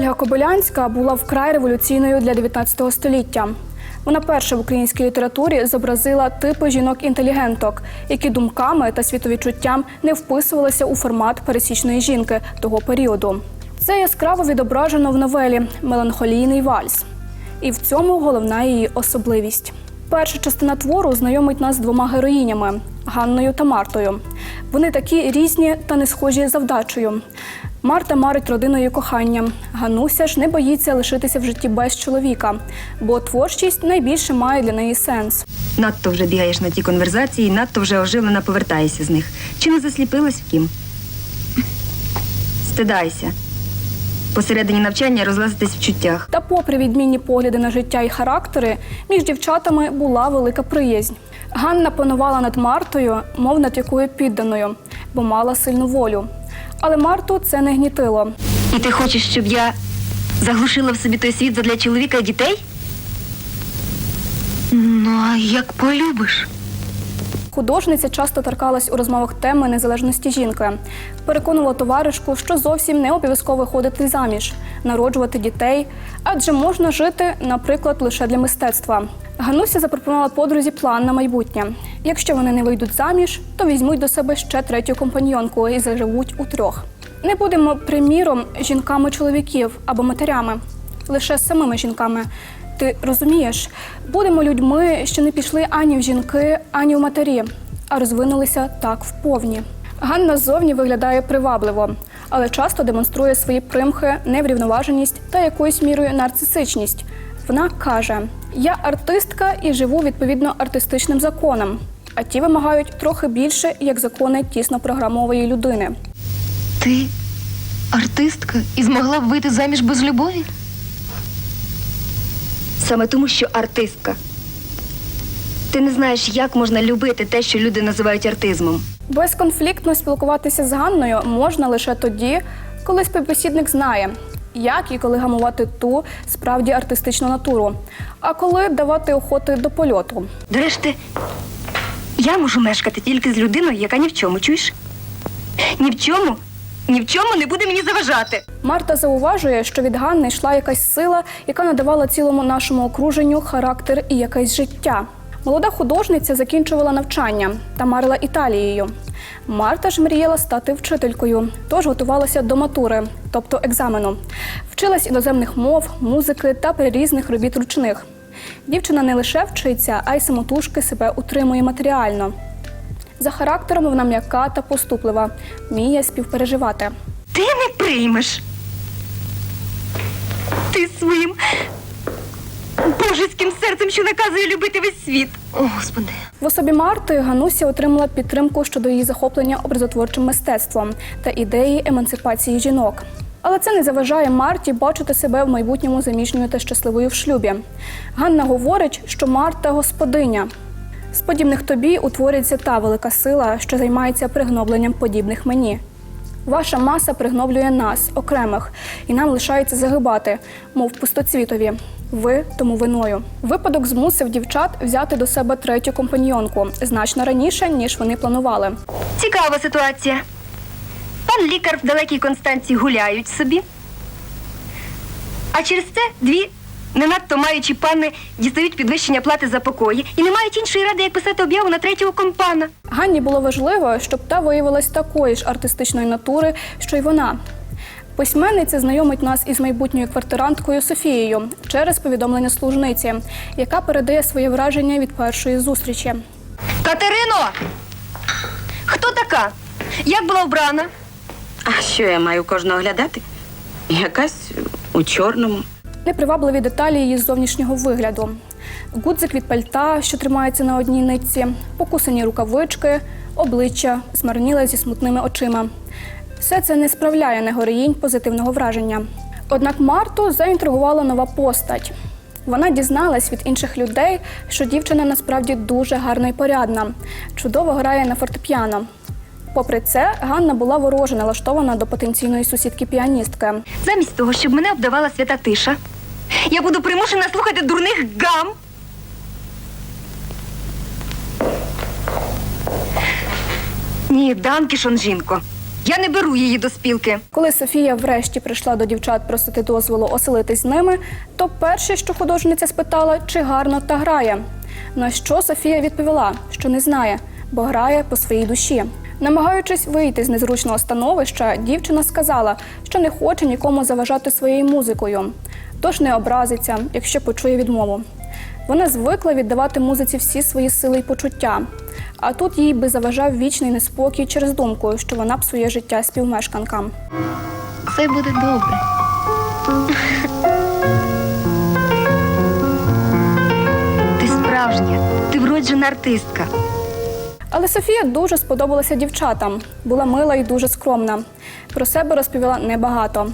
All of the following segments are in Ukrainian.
Ольга Кобилянська була вкрай революційною для 19 століття. Вона перша в українській літературі зобразила типи жінок-інтелігенток, які думками та світовідчуттям не вписувалися у формат пересічної жінки того періоду. Це яскраво відображено в новелі Меланхолійний вальс. І в цьому головна її особливість. Перша частина твору знайомить нас з двома героїнями Ганною та Мартою. Вони такі різні та не схожі за вдачею. Марта марить родиною коханням. Гануся ж не боїться лишитися в житті без чоловіка, бо творчість найбільше має для неї сенс. Надто вже бігаєш на ті конверзації, надто вже оживлена повертаєшся з них. Чи не засліпилась втім? Стидайся. Посередині навчання розлазитись в чуттях. Та, попри відмінні погляди на життя і характери, між дівчатами була велика приязнь. Ганна панувала над Мартою, мов над якою підданою, бо мала сильну волю. Але Марту це не гнітило. І ти хочеш, щоб я заглушила в собі той світ задля чоловіка і дітей? Ну, а як полюбиш? Художниця часто торкалась у розмовах теми незалежності жінки. Переконувала товаришку, що зовсім не обов'язково виходити заміж, народжувати дітей, адже можна жити, наприклад, лише для мистецтва. Гануся запропонувала подрузі план на майбутнє. Якщо вони не вийдуть заміж, то візьмуть до себе ще третю компаньонку і заживуть у трьох. Не будемо, приміром, жінками чоловіків або матерями, лише самими жінками. Ти розумієш, будемо людьми, що не пішли ані в жінки, ані в матері, а розвинулися так вповні. Ганна ззовні виглядає привабливо, але часто демонструє свої примхи, неврівноваженість та якоюсь мірою нарцисичність. Вона каже: Я артистка і живу відповідно артистичним законам, а ті вимагають трохи більше як закони тісно програмової людини. Ти артистка і змогла б вийти заміж без любові? Саме тому, що артистка. Ти не знаєш, як можна любити те, що люди називають артизмом. Безконфліктно спілкуватися з Ганною можна лише тоді, коли співбесідник знає, як і коли гамувати ту справді артистичну натуру, а коли давати охоти до польоту. Дорешти, я можу мешкати тільки з людиною, яка ні в чому, чуєш? Ні в чому, ні в чому не буде мені заважати. Марта зауважує, що від Ганни йшла якась сила, яка надавала цілому нашому окруженню характер і якесь життя. Молода художниця закінчувала навчання та марила Італією. Марта ж мріяла стати вчителькою, тож готувалася до матури, тобто екзамену. Вчилась іноземних мов, музики та перерізних робіт ручних. Дівчина не лише вчиться, а й самотужки себе утримує матеріально. За характером вона м'яка та поступлива, вміє співпереживати. Ти не приймеш. Ти своїм божеським серцем, що наказує любити весь світ. О, Господи. В особі Марти Гануся отримала підтримку щодо її захоплення образотворчим мистецтвом та ідеї емансипації жінок. Але це не заважає Марті бачити себе в майбутньому заміжньою та щасливою в шлюбі. Ганна говорить, що Марта господиня. З подібних тобі утворюється та велика сила, що займається пригнобленням подібних мені. Ваша маса пригноблює нас, окремих, і нам лишається загибати, мов пустоцвітові. Ви тому виною. Випадок змусив дівчат взяти до себе третю компаньйонку значно раніше, ніж вони планували. Цікава ситуація. Пан лікар в далекій Констанції гуляють собі. А через це дві не надто маючі панни дістають підвищення плати за покої і не мають іншої ради, як писати об'яву на третього компана. Ганні було важливо, щоб та виявилась такої ж артистичної натури, що й вона. Письменниця знайомить нас із майбутньою квартиранткою Софією через повідомлення служниці, яка передає своє враження від першої зустрічі. Катерино! Хто така? Як була вбрана? А що я маю кожного глядати? Якась у чорному. Непривабливі деталі її зовнішнього вигляду. Гудзик від пальта, що тримається на одній нитці, покусані рукавички, обличчя, змарніле зі смутними очима. Все це не справляє на героїнь позитивного враження. Однак Марту заінтригувала нова постать. Вона дізналась від інших людей, що дівчина насправді дуже гарна і порядна, чудово грає на фортепіано. Попри це, Ганна була вороже налаштована до потенційної сусідки піаністки. Замість того, щоб мене обдавала свята тиша, я буду примушена слухати дурних гам. Ні, Данкішон, жінко. Я не беру її до спілки. Коли Софія врешті прийшла до дівчат просити дозволу оселитись з ними, то перше, що художниця спитала, чи гарно та грає. На що Софія відповіла, що не знає, бо грає по своїй душі. Намагаючись вийти з незручного становища, дівчина сказала, що не хоче нікому заважати своєю музикою, тож не образиться, якщо почує відмову. Вона звикла віддавати музиці всі свої сили й почуття. А тут їй би заважав вічний неспокій через думку, що вона псує життя співмешканкам. Все буде добре. Ти справжня, ти вроджена артистка. Але Софія дуже сподобалася дівчатам. Була мила і дуже скромна. Про себе розповіла небагато.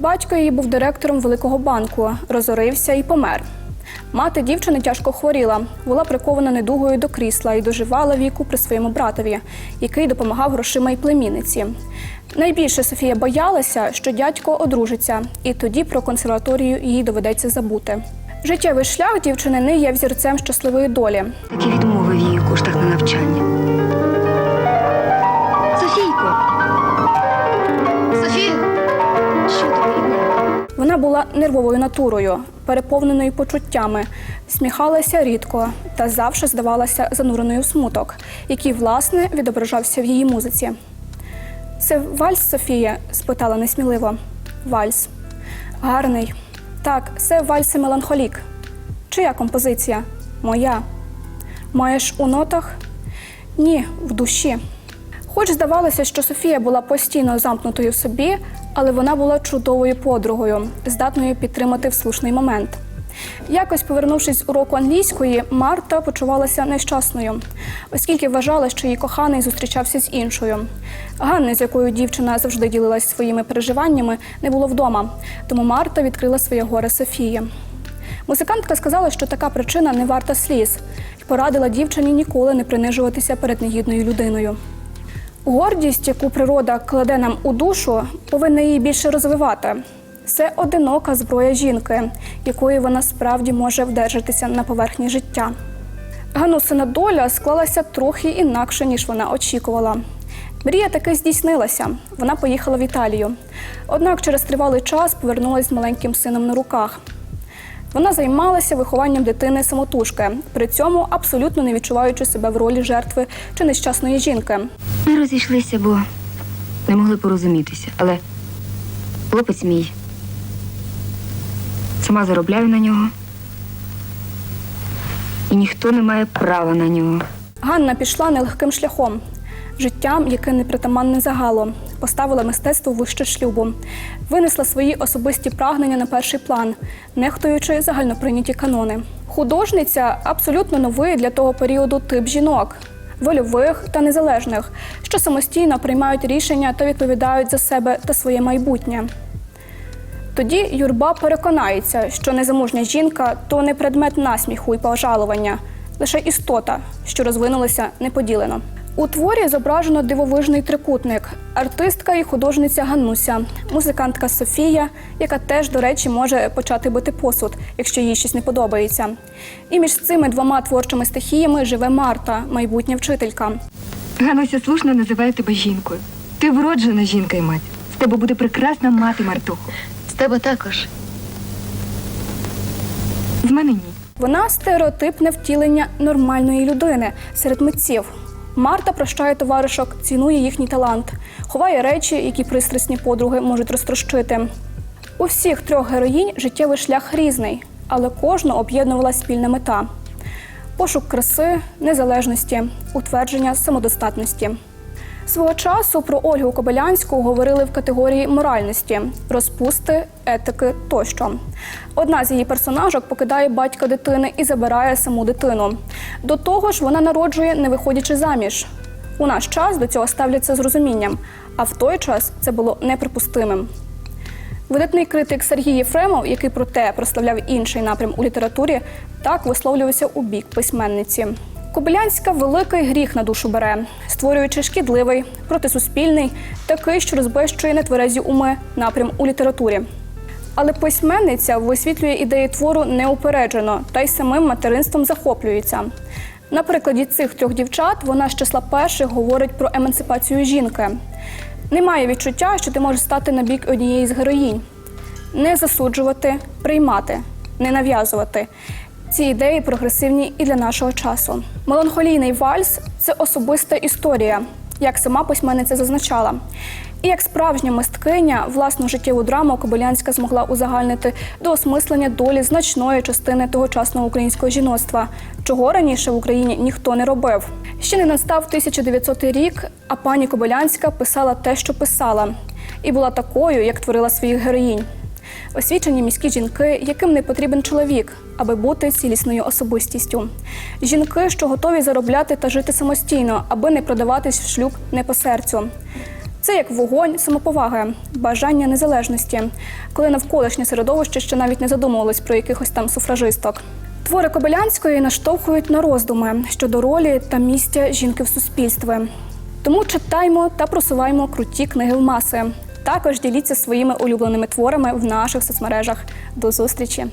Батько її був директором великого банку, розорився і помер. Мати дівчини тяжко хворіла, була прикована недугою до крісла і доживала віку при своєму братові, який допомагав грошима й племінниці. Найбільше Софія боялася, що дядько одружиться, і тоді про консерваторію їй доведеться забути. Життєвий шлях дівчини не є взірцем щасливої долі. Такі відмови в її коштах на навчання. Софійко, Софія, що тобі? Вона була нервовою натурою, переповненою почуттями, сміхалася рідко та завжди здавалася зануреною в смуток, який, власне, відображався в її музиці. Це вальс Софія? спитала несміливо. Вальс. Гарний. Так, це вальс і меланхолік. Чия композиція? Моя. Маєш у нотах? Ні, в душі. Хоч здавалося, що Софія була постійно замкнутою в собі, але вона була чудовою подругою, здатною підтримати в слушний момент. Якось, повернувшись з уроку англійської, Марта почувалася нещасною, оскільки вважала, що її коханий зустрічався з іншою. Ганни, з якою дівчина завжди ділилась своїми переживаннями, не було вдома, тому Марта відкрила своє горе Софії. Музикантка сказала, що така причина не варта сліз, порадила дівчині ніколи не принижуватися перед негідною людиною. Гордість, яку природа кладе нам у душу, повинна її більше розвивати. Це одинока зброя жінки, якою вона справді може вдержатися на поверхні життя. Ганусина доля склалася трохи інакше, ніж вона очікувала. Мрія таки здійснилася. Вона поїхала в Італію. Однак через тривалий час повернулася з маленьким сином на руках. Вона займалася вихованням дитини самотужки, при цьому абсолютно не відчуваючи себе в ролі жертви чи нещасної жінки. Ми розійшлися, бо не могли порозумітися. Але хлопець мій. Сама заробляю на нього. І ніхто не має права на нього. Ганна пішла нелегким шляхом, життям, яке не притаманне загалом, поставила мистецтво вище шлюбу, винесла свої особисті прагнення на перший план, нехтуючи загальноприйняті канони. Художниця абсолютно новий для того періоду тип жінок. Вольових та незалежних, що самостійно приймають рішення та відповідають за себе та своє майбутнє. Тоді юрба переконається, що незамужня жінка то не предмет насміху і пожалування, лише істота, що розвинулася неподілено. У творі зображено дивовижний трикутник: артистка і художниця Ганнуся, музикантка Софія, яка теж, до речі, може почати бити посуд, якщо їй щось не подобається. І між цими двома творчими стихіями живе Марта, майбутня вчителька. Гануся слушно називає тебе жінкою. Ти вроджена жінка і мать. З тебе буде прекрасна мати Мартуху. з тебе також. З мене ні. Вона стереотипне втілення нормальної людини серед митців. Марта прощає товаришок, цінує їхній талант, ховає речі, які пристрасні подруги можуть розтрощити. У всіх трьох героїнь життєвий шлях різний, але кожну об'єднувала спільна мета: пошук краси, незалежності, утвердження самодостатності. Свого часу про Ольгу Кобилянську говорили в категорії моральності, розпусти, етики тощо. Одна з її персонажок покидає батька дитини і забирає саму дитину. До того ж, вона народжує, не виходячи заміж. У наш час до цього ставляться з розумінням, а в той час це було неприпустимим. Видатний критик Сергій Єфремов, який проте прославляв інший напрям у літературі, так висловлювався у бік письменниці. Кобилянська великий гріх на душу бере, створюючи шкідливий, протисуспільний, такий, що розбещує нетверезі уми напрям у літературі. Але письменниця висвітлює ідеї твору неупереджено та й самим материнством захоплюється. На прикладі цих трьох дівчат вона з числа перших говорить про емансипацію жінки. Немає відчуття, що ти можеш стати на бік однієї з героїнь. Не засуджувати, приймати, не нав'язувати. Ці ідеї прогресивні і для нашого часу. Меланхолійний вальс це особиста історія, як сама письменниця зазначала. І як справжня мисткиня, власну життєву драму Кобилянська змогла узагальнити до осмислення долі значної частини тогочасного українського жіноцтва, чого раніше в Україні ніхто не робив. Ще не настав 1900 рік, а пані Кобилянська писала те, що писала, і була такою, як творила своїх героїнь. Освічені міські жінки, яким не потрібен чоловік, аби бути цілісною особистістю. Жінки, що готові заробляти та жити самостійно, аби не продаватись в шлюб не по серцю. Це як вогонь самоповаги, бажання незалежності, коли навколишнє середовище ще навіть не задумувалось про якихось там суфражисток. Твори Кобилянської наштовхують на роздуми щодо ролі та місця жінки в суспільстві. Тому читаймо та просуваємо круті книги в маси. Також діліться своїми улюбленими творами в наших соцмережах. До зустрічі!